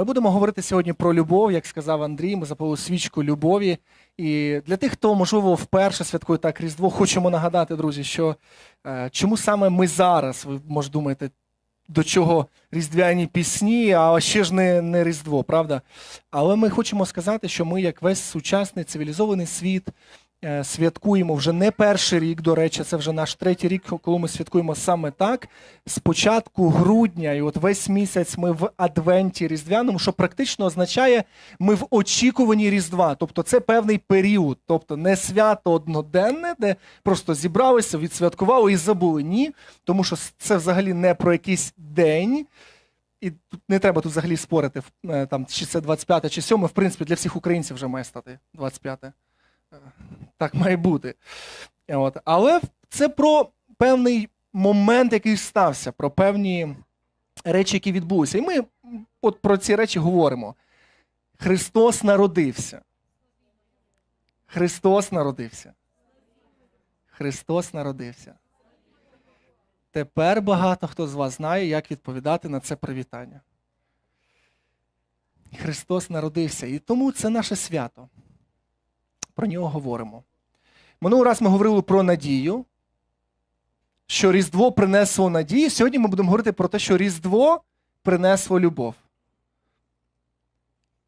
Ми будемо говорити сьогодні про любов, як сказав Андрій. Ми запалили свічку любові. І для тих, хто, можливо, вперше святкує так Різдво, хочемо нагадати, друзі, що е, чому саме ми зараз, ви може думаєте, до чого різдвяні пісні, а ще ж не, не Різдво, правда? Але ми хочемо сказати, що ми, як весь сучасний цивілізований світ, святкуємо вже не перший рік, до речі, це вже наш третій рік, коли ми святкуємо саме так. З початку грудня, і от весь місяць ми в Адвенті Різдвяному, що практично означає, ми в очікуванні Різдва. Тобто це певний період, тобто не свято одноденне, де просто зібралися, відсвяткували і забули. Ні, тому що це взагалі не про якийсь день. І тут не треба тут взагалі спорити, е, там, чи це 25 чи 7, в принципі, для всіх українців вже має стати 25. Так має бути. От. Але це про певний момент, який стався, про певні речі, які відбулися. І ми от про ці речі говоримо. Христос народився. Христос народився. Христос народився. Тепер багато хто з вас знає, як відповідати на це привітання. Христос народився, і тому це наше свято. Про нього говоримо. Минулий раз ми говорили про надію, що Різдво принесло надію. Сьогодні ми будемо говорити про те, що Різдво принесло любов.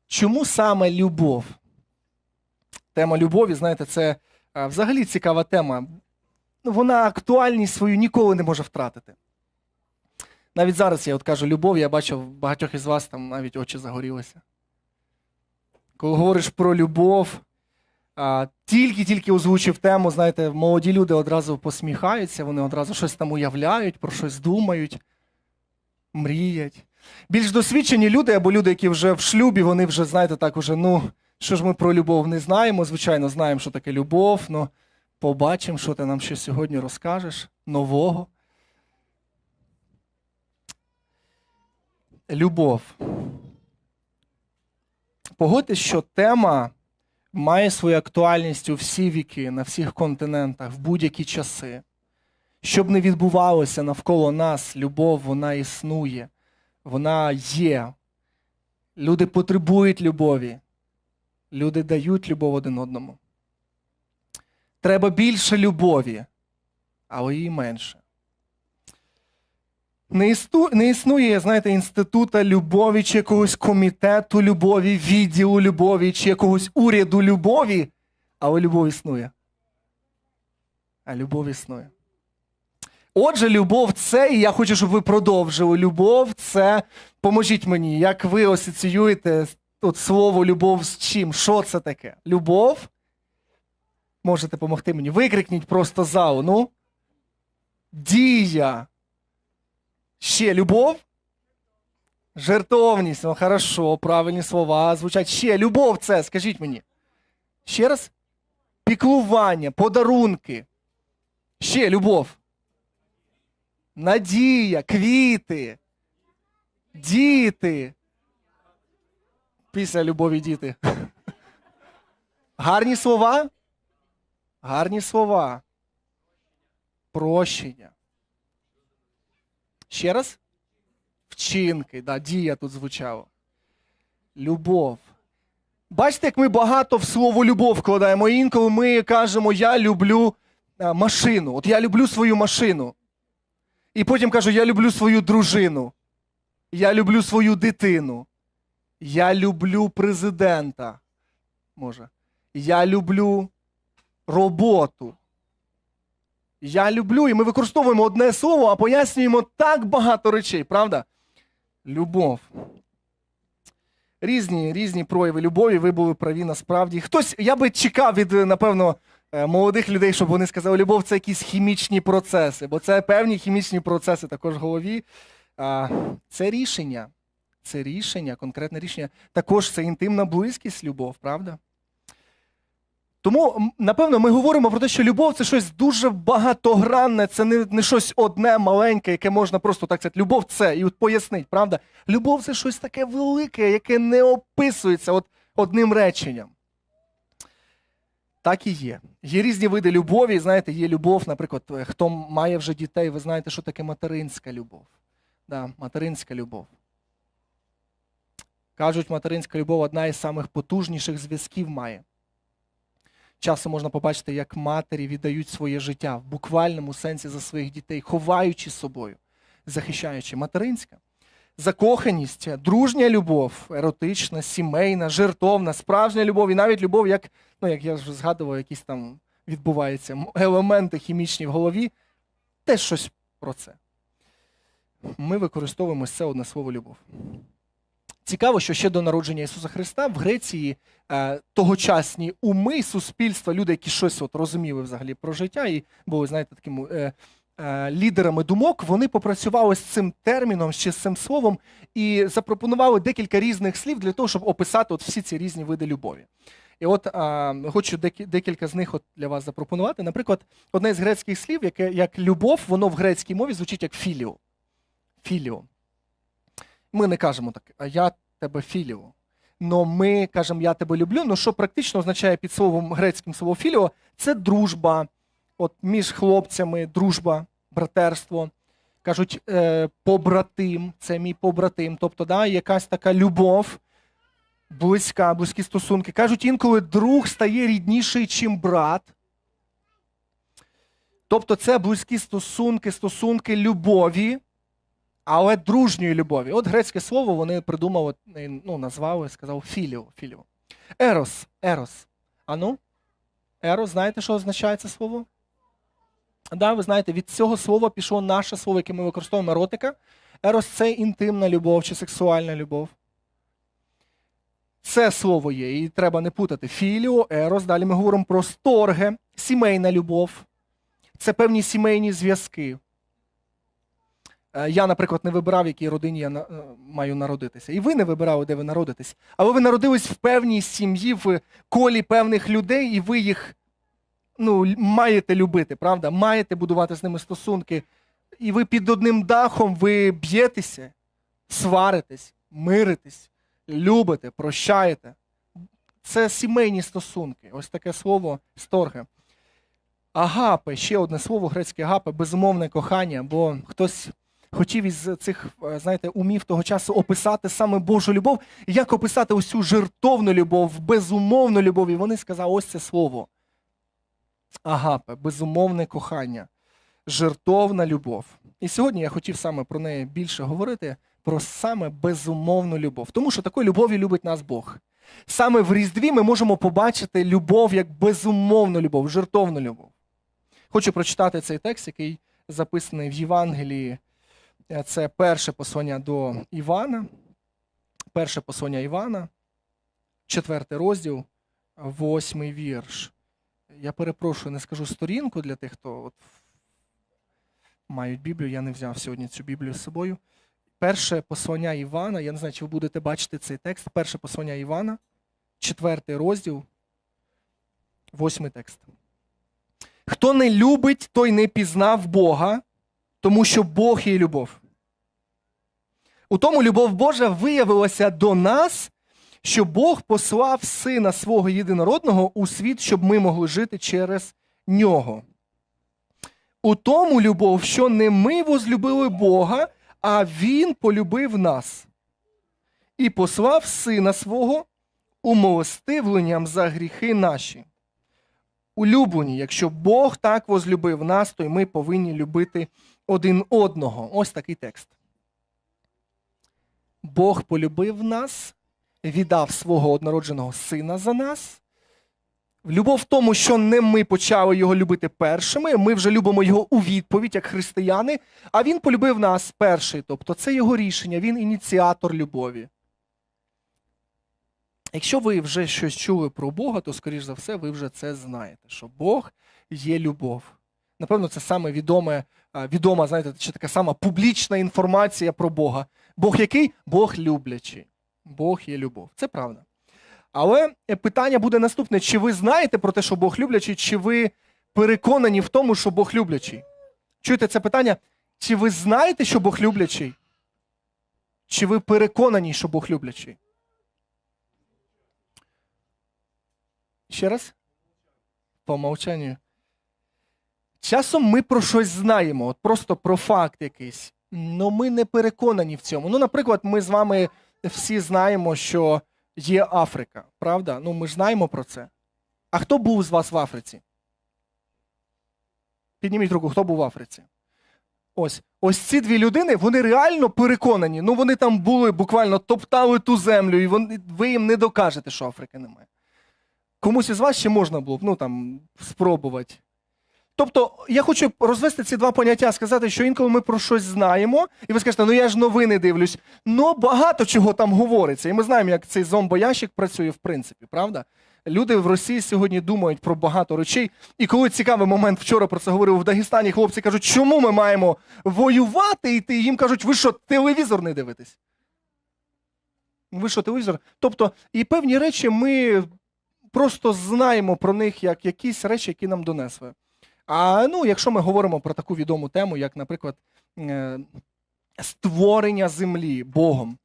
Чому саме любов? Тема любові, знаєте, це взагалі цікава тема. Ну, Вона актуальність свою ніколи не може втратити. Навіть зараз я от кажу любов, я бачу в багатьох із вас там навіть очі загорілися. Коли говориш про любов, тільки-тільки озвучив тему, знаєте, молоді люди одразу посміхаються, вони одразу щось там уявляють, про щось думають, мріять. Більш досвідчені люди або люди, які вже в шлюбі, вони вже, знаєте, так уже, ну, що ж ми про любов не знаємо. Звичайно, знаємо, що таке любов, але побачимо, що ти нам ще сьогодні розкажеш нового. Любов. Погодьтесь, що тема має свою актуальність у всі віки, на всіх континентах, в будь-які часи. Щоб не відбувалося навколо нас, любов, вона існує, вона є. Люди потребують любові, люди дають любов один одному. Треба більше любові, але її менше. Не, істу, не існує, знаєте, інститута любові чи якогось комітету любові, відділу любові чи якогось уряду любові, але любов існує. А любов існує. Отже, любов це, і я хочу, щоб ви продовжили. Любов це, поможіть мені, як ви асоціюєте от слово любов з чим? Що це таке? Любов? Можете допомогти мені. Викрикніть просто залу. Ну. Дія. Ще любов? Жертовність. Ну, хорошо, правильні слова звучать. Ще любов це, скажіть мені. Ще раз? Піклування, подарунки. Ще любов. Надія, квіти. Діти. Після любові діти. Гарні слова? Гарні слова. Прощення. Ще раз? Вчинки, да, дія тут звучало. Любов. Бачите, як ми багато в слово любов вкладаємо. Інколи ми кажемо, я люблю машину. От я люблю свою машину. І потім кажу, я люблю свою дружину. Я люблю свою дитину. Я люблю президента. Може. Я люблю роботу. Я люблю, і ми використовуємо одне слово, а пояснюємо так багато речей, правда? Любов. Різні різні прояви любові, ви були праві насправді. Хтось, я би чекав від, напевно, е, молодих людей, щоб вони сказали, любов це якісь хімічні процеси, бо це певні хімічні процеси також в голові. Це рішення. Це рішення, конкретне рішення. Також це інтимна близькість, любов, правда? Тому, напевно, ми говоримо про те, що любов це щось дуже багатогранне, це не, не щось одне маленьке, яке можна просто так сказати. Любов це, і от пояснить, правда? Любов це щось таке велике, яке не описується от одним реченням. Так і є. Є різні види любові. Знаєте, є любов, наприклад, е, хто має вже дітей, ви знаєте, що таке материнська любов. Да, материнська любов. Кажуть, материнська любов одна із самих потужніших зв'язків має. Часом можна побачити, як матері віддають своє життя в буквальному сенсі за своїх дітей, ховаючи собою, захищаючи материнська. Закоханість, дружня любов, еротична, сімейна, жертовна, справжня любов і навіть любов, як, ну, як я вже згадував, якісь там відбуваються елементи хімічні в голові, теж щось про це. Ми використовуємо це одне слово любов. Цікаво, що ще до народження Ісуса Христа в Греції е, тогочасні уми суспільства, люди, які щось от розуміли взагалі про життя, і були, знаєте, такими е, е, лідерами думок, вони попрацювали з цим терміном, ще з цим словом, і запропонували декілька різних слів для того, щоб описати от всі ці різні види любові. І от а, хочу декілька з них от для вас запропонувати. Наприклад, одне з грецьких слів, яке як любов, воно в грецькій мові звучить як філіо. Філіо. Ми не кажемо так, а я тебе філіо. Но ми кажемо я тебе люблю. Ну що практично означає під словом грецьким слово філіо, це дружба. От між хлопцями, дружба, братерство. Кажуть, е, побратим, це мій побратим. Тобто, да, якась така любов, близька, близькі стосунки. Кажуть, інколи друг стає рідніший, чим брат. Тобто, це близькі стосунки, стосунки любові, але дружньої любові. От грецьке слово вони придумали, е, ну, назвали, сказав філіо. філіо. Ерос. Ерос. А ну? Ерос, знаєте, що означає це слово? Да, ви знаєте, від цього слова пішло наше слово, яке ми використовуємо еротика. Ерос це інтимна любов чи сексуальна любов. Це слово є, і треба не путати. Філіо, ерос. Далі ми говоримо про сторге, сімейна любов. Це певні сімейні зв'язки. Е, Я, наприклад, не вибирав, в якій родині я е, маю народитися. І ви не вибирали, де ви народитесь. Але ви народились в певній сім'ї, в колі певних людей, і ви їх ну, маєте любити, правда? Маєте будувати з ними стосунки. І ви під одним дахом ви б'єтеся, сваритесь, миритесь, любите, прощаєте. Це сімейні стосунки. Ось таке слово сторге. Агапе, ще одне слово грецьке агапе, безумовне кохання, бо хтось хотів із цих, е, знаєте, умів того часу описати саме Божу любов, як описати усю жертовну любов, безумовну любов. І вони сказали ось це слово. Агапе, безумовне кохання, жертовна любов. І сьогодні я хотів саме про неї більше говорити, про саме безумовну любов. Тому що такою любов'ю любить нас Бог. Саме в Різдві ми можемо побачити любов як безумовну любов, жертовну любов. Хочу прочитати цей текст, який записаний в Євангелії. Е, Це перше послання до Івана. Перше послання Івана, четвертий розділ, восьмий вірш. Я перепрошую, не скажу сторінку для тих, хто от мають Біблію. Я не взяв сьогодні цю Біблію з собою. Перше послання Івана. Я не знаю, чи ви будете бачити цей текст. Перше послання Івана, четвертий розділ, восьмий текст. Хто не любить, той не пізнав Бога, тому що Бог є любов. У тому любов Божа виявилася до нас, що Бог послав Сина свого єдинородного у світ, щоб ми могли жити через нього. У тому любов, що не ми возлюбили Бога, а Він полюбив нас і послав Сина свого умилостивленням за гріхи наші. Улюблені, якщо Бог так возлюбив нас, то й ми повинні любити один одного. Ось такий текст. Бог полюбив нас, віддав свого однородженого сина за нас. Любов в тому, що не ми почали його любити першими, ми вже любимо його у відповідь, як християни, а він полюбив нас перший. Тобто це його рішення, він ініціатор любові. Якщо ви вже щось чули про Бога, то, скоріш за все, ви вже це знаєте, що Бог є любов. Напевно, це саме відоме, відома, знаєте, чи така сама публічна інформація про Бога. Бог який? Бог люблячий. Бог є любов. Це правда. Але е, питання буде наступне: чи ви знаєте про те, що Бог люблячий, чи ви переконані в тому, що Бог люблячий? Чуєте це питання? Чи ви знаєте, що Бог люблячий? Чи ви переконані, що Бог люблячий? Ще раз? По умовчанню. Часом ми про щось знаємо, от просто про факт якийсь. але ми не переконані в цьому. Ну, наприклад, ми з вами всі знаємо, що є Африка, правда? Ну, ми ж знаємо про це. А хто був з вас в Африці? Підніміть руку, хто був в Африці? Ось ось ці дві людини, вони реально переконані. Ну вони там були буквально топтали ту землю, і вони, ви їм не докажете, що Африки немає. Комусь із вас ще можна було б ну, там, спробувати. Тобто, я хочу розвести ці два поняття, сказати, що інколи ми про щось знаємо, і ви скажете, ну я ж новини дивлюсь. Ну багато чого там говориться. І ми знаємо, як цей зомбоящик працює в принципі, правда? Люди в Росії сьогодні думають про багато речей. І коли цікавий момент вчора про це говорив в Дагестані, хлопці кажуть, чому ми маємо воювати йти? Їм кажуть, ви що, телевізор не дивитесь? Ви що, телевізор? Тобто, і певні речі ми просто знаємо про них як якісь речі, які нам донесли. А ну, якщо ми говоримо про таку відому тему, як, наприклад, е, створення землі Богом.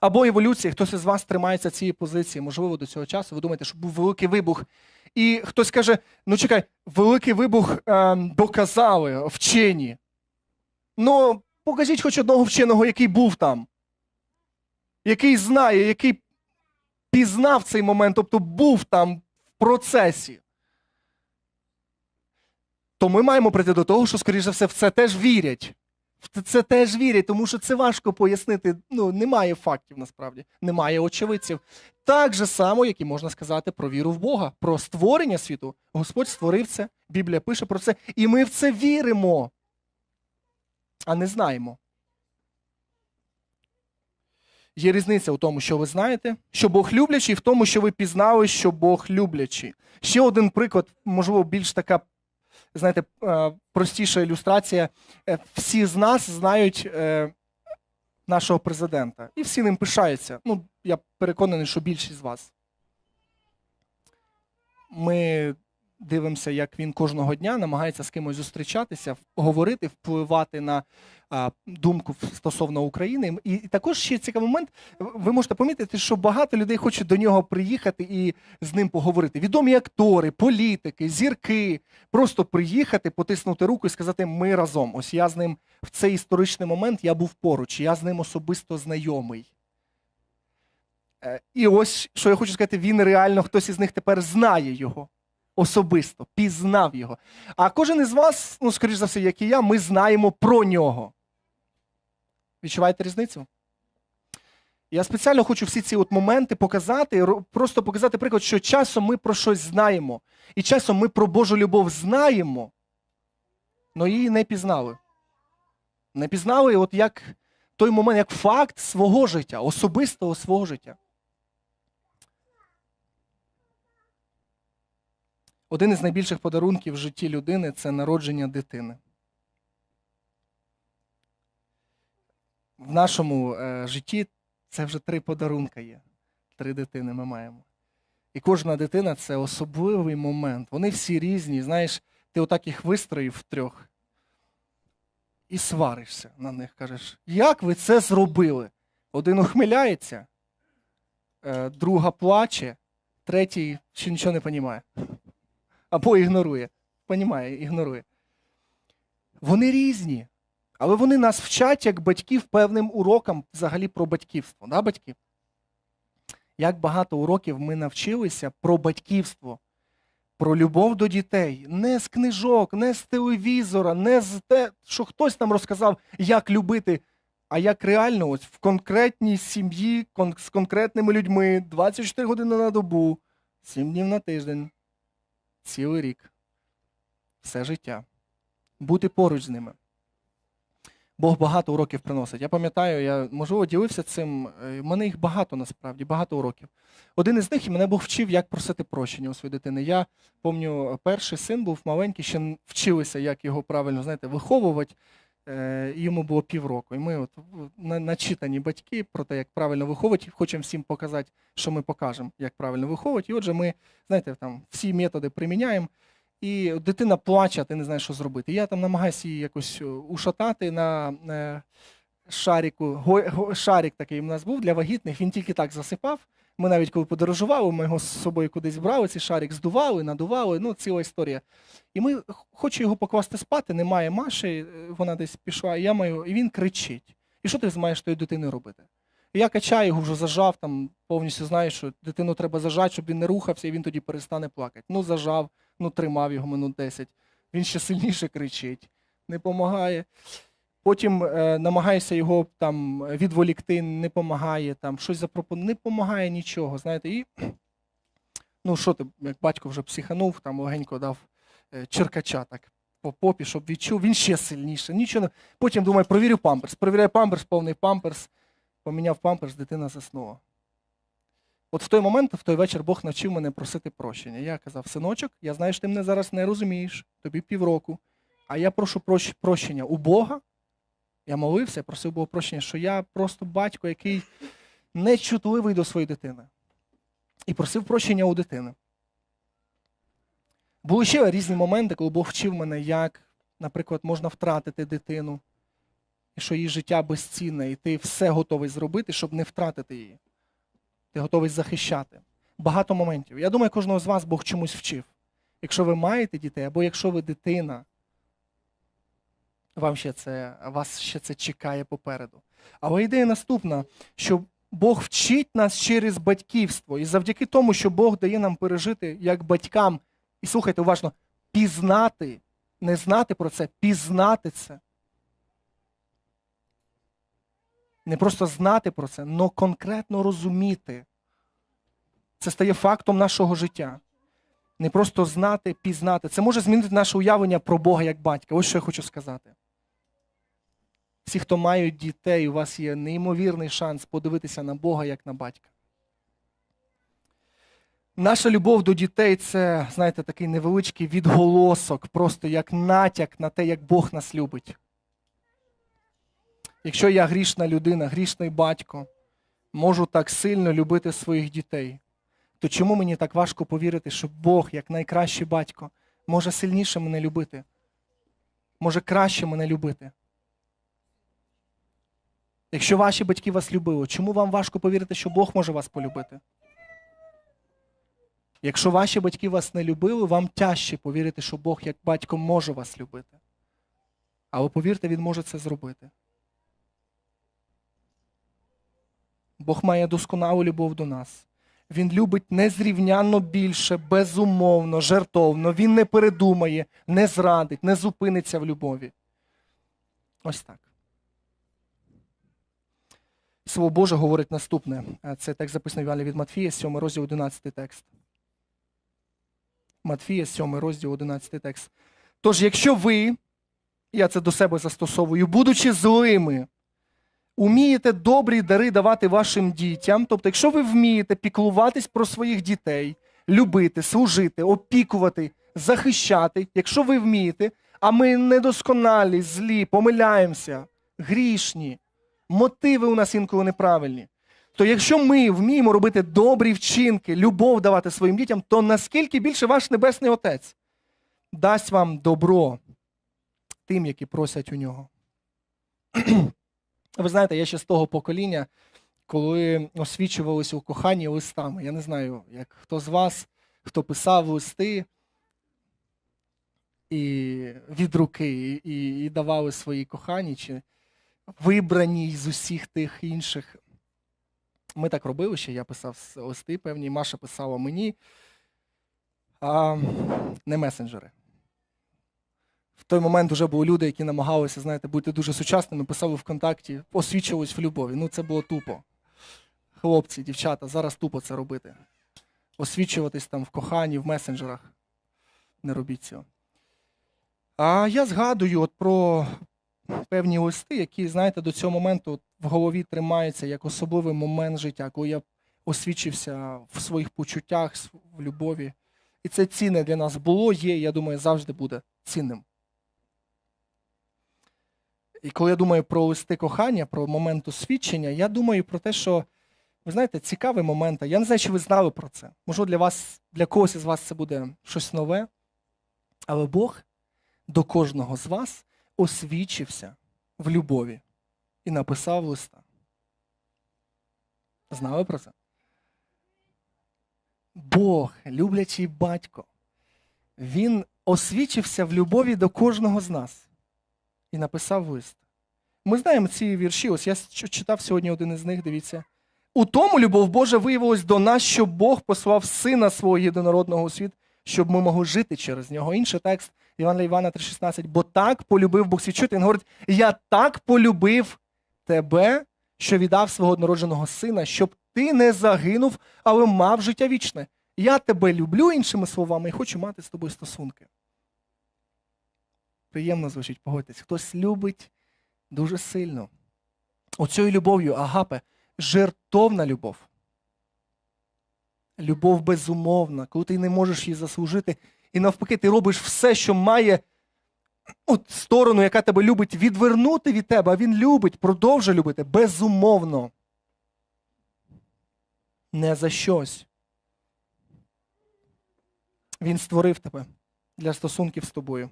Або еволюція, хтось із вас тримається цієї позиції, можливо, до цього часу. Ви думаєте, що був великий вибух. І хтось каже: ну чекай, великий вибух е, доказали вчені. Ну, покажіть хоч одного вченого, який був там, який знає, який пізнав цей момент, тобто був там в процесі. То ми маємо прийти до того, що, скоріш все, в це теж вірять. В це теж вірять, тому що це важко пояснити. Ну, немає фактів насправді, немає очевидців. Так же само, як і можна сказати про віру в Бога, про створення світу. Господь створив це, Біблія пише про це, і ми в це віримо, а не знаємо. Є різниця у тому, що ви знаєте, що Бог люблячий, і в тому, що ви пізнали, що Бог люблячий. Ще один приклад, можливо, більш така знаєте, е, простіша ілюстрація. Е, Всі з нас знають е, нашого президента, і всі ним пишаються. Ну, я переконаний, що більшість з вас. Ми дивимося, як він кожного дня намагається з кимось зустрічатися, говорити, впливати на думку стосовно України. І, також ще цікавий момент. Ви можете помітити, що багато людей хочуть до нього приїхати і з ним поговорити. Відомі актори, політики, зірки, просто приїхати, потиснути руку і сказати: Ми разом. Ось я з ним в цей історичний момент я був поруч, я з ним особисто знайомий. Е, І ось що я хочу сказати, він реально хтось із них тепер знає його особисто, пізнав його. А кожен із вас, ну, скоріш за все, як і я, ми знаємо про нього. Відчуваєте різницю? Я спеціально хочу всі ці от моменти показати, просто показати приклад, що часом ми про щось знаємо. І часом ми про Божу любов знаємо, але її не пізнали. Не пізнали, от як той момент, як факт свого життя, особистого свого життя. Один із найбільших подарунків в житті людини це народження дитини. В нашому е, житті це вже три подарунка є. Три дитини ми маємо. І кожна дитина це особливий момент. Вони всі різні. Знаєш, ти отак їх вистроїв трьох і сваришся на них. Кажеш, як ви це зробили? Один ухмиляється, е, друга плаче, третій ще нічого не розуміє. Або ігнорує. Понімає, ігнорує. Вони різні. Але вони нас вчать як батьків певним урокам взагалі про батьківство. Да, батьки? Як багато уроків ми навчилися про батьківство, про любов до дітей. Не з книжок, не з телевізора, не з те, що хтось нам розказав, як любити, а як реально ось в конкретній сім'ї, з конкретними людьми, 24 години на добу, 7 днів на тиждень, цілий рік, все життя. Бути поруч з ними. Бог багато уроків приносить. Я пам'ятаю, я можливо ділився цим. е, В мене їх багато насправді, багато уроків. Один із них і мене Бог вчив, як просити прощення у своєї дитини. Я пам'ятаю, перший син був маленький, ще вчилися, як його правильно знаєте, виховувати. Е, Йому було півроку. І ми, от начитані батьки про те, як правильно виховувати, хочемо всім показати, що ми покажемо, як правильно виховувати. І отже, ми, знаєте, там всі методи приміняємо. І дитина плаче, а ти не знаєш, що зробити. Я там намагаюся її якось е, ушатати на е, го- шарик такий у нас був для вагітних, він тільки так засипав. Ми навіть коли подорожували, ми його з собою кудись брали, цей шарик здували, надували, ну ціла історія. І ми хочу його покласти спати, немає Маші, е, вона десь пішла, і я маю, і він кричить. І що ти маєш тою дитиною робити? Я качаю його вже зажав, там повністю знаю, що дитину треба зажати, щоб він не рухався, і він тоді перестане плакати. Ну, зажав, ну тримав його минут 10. Він ще сильніше кричить, не допомагає. Потім е, намагаюся його там відволікти, не допомагає, там щось запропонує, не допомагає нічого. Знаєте, і ну що ти, як батько вже психанув, там легенько дав е, черкача так по попі, щоб відчув, він ще сильніше. Нічого не. Потім думаю, провірю памперс. Провіряю памперс, повний памперс, поміняв памперс, дитина заснула. От в той момент, в той вечір Бог навчив мене просити прощення. Я казав, синочок, я знаю, що ти мене зараз не розумієш, тобі півроку. А я прошу прощ- прощення у Бога. Я молився, я просив Бога прощення, що я просто батько, який нечутливий до своєї дитини. І просив прощення у дитини. Були ще різні моменти, коли Бог вчив мене, як, наприклад, можна втратити дитину, і що її життя безцінне, і ти все готовий зробити, щоб не втратити її. Ти готовий захищати. Багато моментів. Я думаю, кожного з вас Бог чомусь вчив. Якщо ви маєте дітей, або якщо ви дитина, вам ще це, вас ще це чекає попереду. Але ідея наступна, що Бог вчить нас через батьківство. І завдяки тому, що Бог дає нам пережити як батькам, і слухайте уважно, пізнати, не знати про це, пізнати це. Не просто знати про це, але конкретно розуміти. Це стає фактом нашого життя. Не просто знати, пізнати. Це може змінити наше уявлення про Бога як батька. Ось що я хочу сказати. Всі, хто мають дітей, у вас є неймовірний шанс подивитися на Бога як на батька. Наша любов до дітей це, знаєте, такий невеличкий відголосок, просто як натяк на те, як Бог нас любить. Якщо я грішна людина, грішний батько, можу так сильно любити своїх дітей, то чому мені так важко повірити, що Бог, як найкращий батько, може сильніше мене любити, може краще мене любити? Якщо ваші батьки вас любили, чому вам важко повірити, що Бог може вас полюбити? Якщо ваші батьки вас не любили, вам тяжче повірити, що Бог як батько може вас любити. Але повірте, Він може це зробити. Бог має досконалу любов до нас. Він любить незрівнянно більше, безумовно, жертовно. Він не передумає, не зрадить, не зупиниться в любові. Ось так. Слово Боже говорить наступне. Це текст записаний в Івана від Матфія, 7 розділ 11 текст. Матфія, 7 розділ 11 текст. Тож, якщо ви, я це до себе застосовую, будучи злими, умієте добрі дари давати вашим дітям, тобто, якщо ви вмієте піклуватись про своїх дітей, любити, служити, опікувати, захищати, якщо ви вмієте, а ми недосконалі, злі, помиляємося, грішні, мотиви у нас інколи неправильні. То якщо ми вміємо робити добрі вчинки, любов давати своїм дітям, то наскільки більше ваш Небесний Отець дасть вам добро тим, які просять у нього. Ви знаєте, я ще з того покоління, коли освічувалися у коханні листами. Я не знаю, як хто з вас, хто писав листи і від руки, і, і давали свої кохані, чи вибрані з усіх тих інших. Ми так робили ще, я писав листи певні, Маша писала мені, а не месенджери. В той момент вже були люди, які намагалися, знаєте, бути дуже сучасними, писали ВКонтакті, освічувались в любові. Ну, це було тупо. Хлопці, дівчата, зараз тупо це робити. Освічуватись там в коханні, в месенджерах. Не робіть цього. А я згадую от про певні листи, які, знаєте, до цього моменту в голові тримаються як особливий момент життя, коли я освічився в своїх почуттях, в любові. І це цінне для нас було, є, я думаю, завжди буде цінним. І коли я думаю про листи кохання, про момент освічення, я думаю про те, що, ви знаєте, цікавий момент. Я не знаю, чи ви знали про це. Можливо, для вас, для когось із вас це буде щось нове. Але Бог до кожного з вас освічився в любові і написав листа. Знали про це? Бог, люблячий батько, він освічився в любові до кожного з нас і написав лист. Ми знаємо ці вірші. Ось я читав сьогодні один із них, дивіться. У тому любов Божа виявилась до нас, що Бог послав Сина свого єдинородного у світ, щоб ми могли жити через нього. Інший текст Івана Івана 3,16. Бо так полюбив Бог світ. Чуєте? Він говорить: Я так полюбив тебе, що віддав свого однородженого сина, щоб ти не загинув, але мав життя вічне. Я тебе люблю, іншими словами, і хочу мати з тобою стосунки. Приємно звучить, погодьтесь. Хтось любить дуже сильно. Оцією любов'ю, агапе, жертовна любов. Любов безумовна, коли ти не можеш її заслужити, і навпаки, ти робиш все, що має от, сторону, яка тебе любить, відвернути від тебе, а він любить, продовжує любити безумовно. Не за щось. Він створив тебе для стосунків з тобою.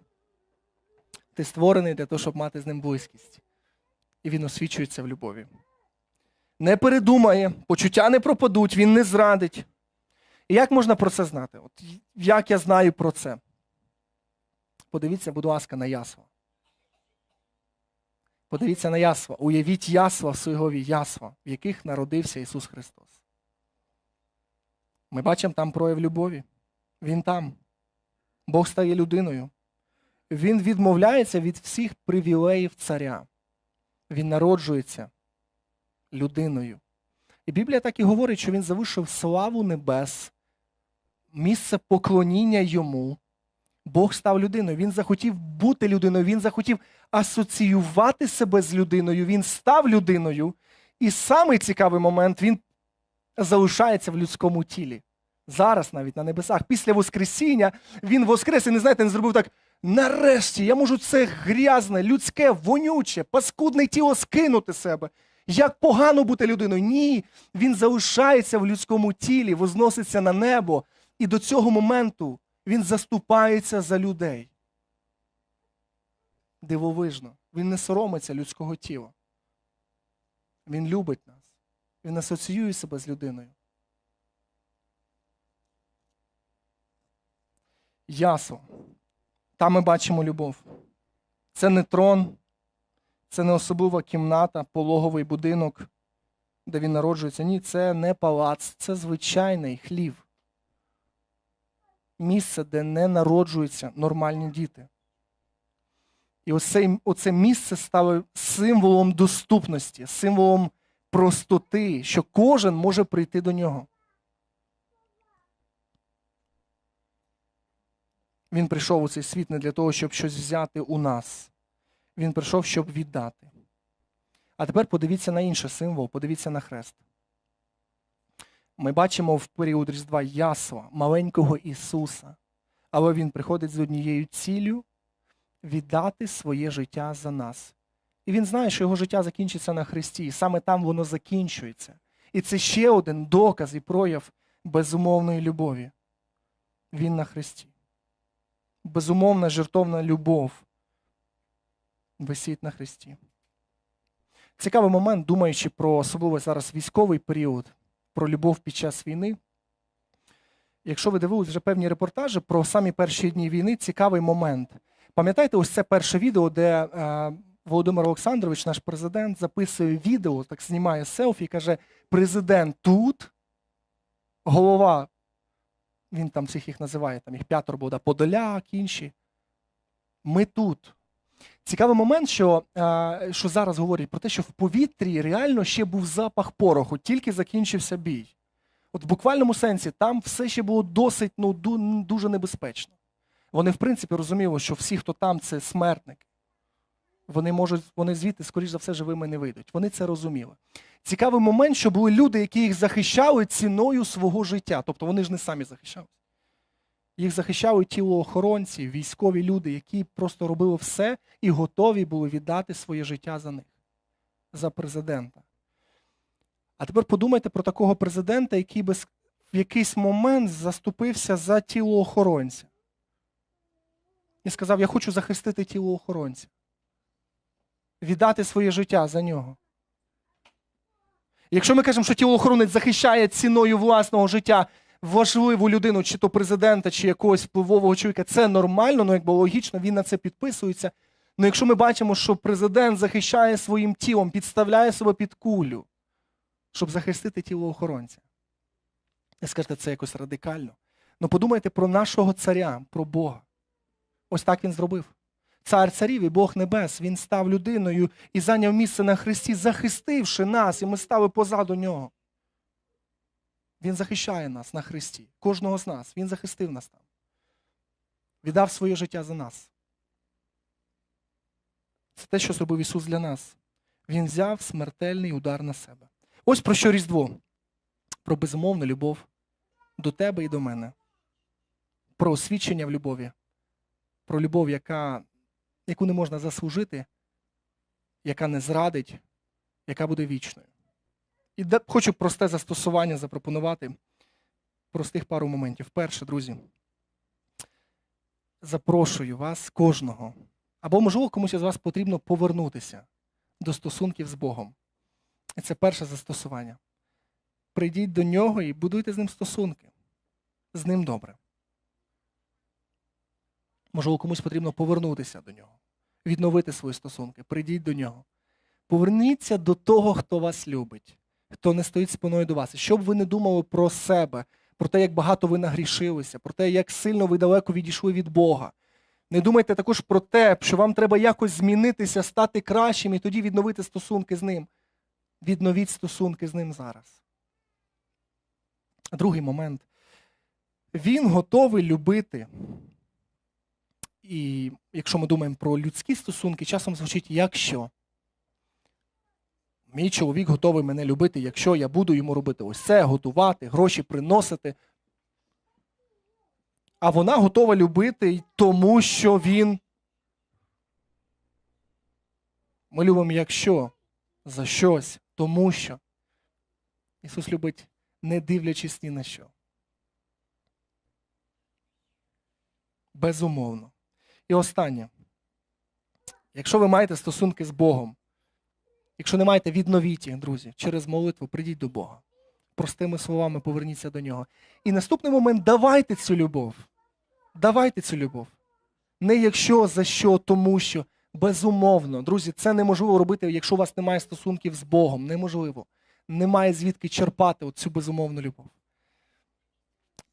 Ти створений для того, щоб мати з ним близькість. І він освічується в любові. Не передумає, почуття не пропадуть, він не зрадить. І як можна про це знати? От як я знаю про це? Подивіться, будь ласка, на ясла. Подивіться на ясла. Уявіть ясла в Суєгові ясла, в яких народився Ісус Христос. Ми бачимо там прояв любові. Він там. Бог стає людиною. Він відмовляється від всіх привілеїв царя. Він народжується людиною. І Біблія так і говорить, що він залишив славу небес, місце поклоніння йому. Бог став людиною. Він захотів бути людиною, він захотів асоціювати себе з людиною, він став людиною. І самий цікавий момент він залишається в людському тілі. Зараз навіть на небесах. Після Воскресіння він воскрес і не знаєте, не зробив так. Нарешті я можу це грязне, людське, вонюче, паскудне тіло скинути себе. Як погано бути людиною? Ні. Він залишається в людському тілі, возноситься на небо. І до цього моменту він заступається за людей. Дивовижно. Він не соромиться людського тіла. Він любить нас. Він асоціює себе з людиною. Ясо. Там ми бачимо любов. Це не трон, це не особлива кімната, пологовий будинок, де він народжується. Ні, це не палац, це звичайний хлів. Місце, де не народжуються нормальні діти. І оце, оце місце стало символом доступності, символом простоти, що кожен може прийти до нього. Він прийшов у цей світ не для того, щоб щось взяти у нас. Він прийшов, щоб віддати. А тепер подивіться на інший символ, подивіться на хрест. Ми бачимо в період Різдва ясла, маленького Ісуса, але Він приходить з однією ціллю віддати своє життя за нас. І він знає, що його життя закінчиться на Христі, і саме там воно закінчується. І це ще один доказ і прояв безумовної любові. Він на Христі. Безумовна жертовна любов висить на Христі. Цікавий момент, думаючи про особливо зараз військовий період, про любов під час війни. Якщо ви дивились вже певні репортажі про самі перші дні війни, цікавий момент. Пам'ятаєте, ось це перше відео, де е, Володимир Олександрович, наш президент, записує відео, так знімає селфі і каже: президент тут, голова, він там всіх їх називає, там їх п'ятеро було, да, Подоляк, інші. Ми тут. Цікавий момент, що, е, що зараз говорять про те, що в повітрі реально ще був запах пороху, тільки закінчився бій. От в буквальному сенсі там все ще було досить ну, дуже небезпечно. Вони, в принципі, розуміли, що всі, хто там, це смертники. Вони можуть, вони звідти, скоріш за все, живими не вийдуть. Вони це розуміли. Цікавий момент, що були люди, які їх захищали ціною свого життя. Тобто вони ж не самі захищалися. Їх захищали тілоохоронці, військові люди, які просто робили все і готові були віддати своє життя за них, за президента. А тепер подумайте про такого президента, який би в якийсь момент заступився за тілоохоронця. І сказав: Я хочу захистити тілоохоронця, віддати своє життя за нього. Якщо ми кажемо, що тілоохоронець захищає ціною власного життя важливу людину, чи то президента, чи якогось впливового чоловіка, це нормально, ну якби логічно, він на це підписується. Ну якщо ми бачимо, що президент захищає своїм тілом, підставляє себе під кулю, щоб захистити тіло охоронця. І скажете, це якось радикально. Ну подумайте про нашого царя, про Бога. Ось так він зробив. Цар царів і Бог небес, він став людиною і зайняв місце на Христі, захистивши нас, і ми стали позаду нього. Він захищає нас на Христі, кожного з нас. Він захистив нас там. Віддав своє життя за нас. Це те, що зробив Ісус для нас. Він взяв смертельний удар на себе. Ось про що Різдво. Про безумовну любов до тебе і до мене. Про освічення в любові. Про любов, яка, яку не можна заслужити, яка не зрадить, яка буде вічною. І хочу просте застосування запропонувати. Простих пару моментів. Перше, друзі, запрошую вас, кожного. Або, можливо, комусь із вас потрібно повернутися до стосунків з Богом. І це перше застосування. Прийдіть до нього і будуйте з ним стосунки. З ним добре. Можливо, комусь потрібно повернутися до нього, відновити свої стосунки. Прийдіть до нього. Поверніться до того, хто вас любить, хто не стоїть спиною до вас. Щоб ви не думали про себе, про те, як багато ви нагрішилися, про те, як сильно ви далеко відійшли від Бога. Не думайте також про те, що вам треба якось змінитися, стати кращим і тоді відновити стосунки з ним. Відновіть стосунки з ним зараз. Другий момент. Він готовий любити. І якщо ми думаємо про людські стосунки, часом звучить якщо. Мій чоловік готовий мене любити, якщо я буду йому робити ось це, готувати, гроші приносити. А вона готова любити тому, що він. Ми любимо якщо за щось, тому що. Ісус любить, не дивлячись ні на що. Безумовно. І останнє. Якщо ви маєте стосунки з Богом, якщо не маєте, відновіть їх, друзі, через молитву прийдіть до Бога. Простими словами поверніться до нього. І наступний момент давайте цю любов. Давайте цю любов. Не якщо, за що, тому що. Безумовно, друзі, це неможливо робити, якщо у вас немає стосунків з Богом. Неможливо. Немає звідки черпати цю безумовну любов.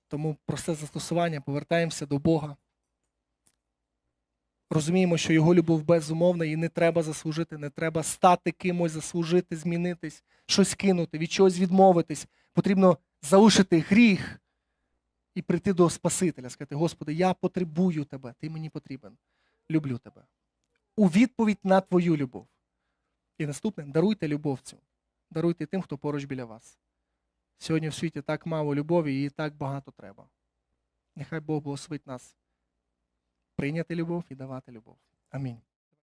Тому просте застосування, повертаємося до Бога. Розуміємо, що його любов безумовна і не треба заслужити, не треба стати кимось, заслужити, змінитись, щось кинути, від чогось відмовитись. Потрібно залишити гріх і прийти до Спасителя, сказати: Господи, я потребую тебе, ти мені потрібен. Люблю тебе. У відповідь на твою любов. І наступне даруйте любов цю. Даруйте тим, хто поруч біля вас. Сьогодні в світі так мало любові і так багато треба. Нехай Бог благословить нас прийняти любов і давати любов. Амінь.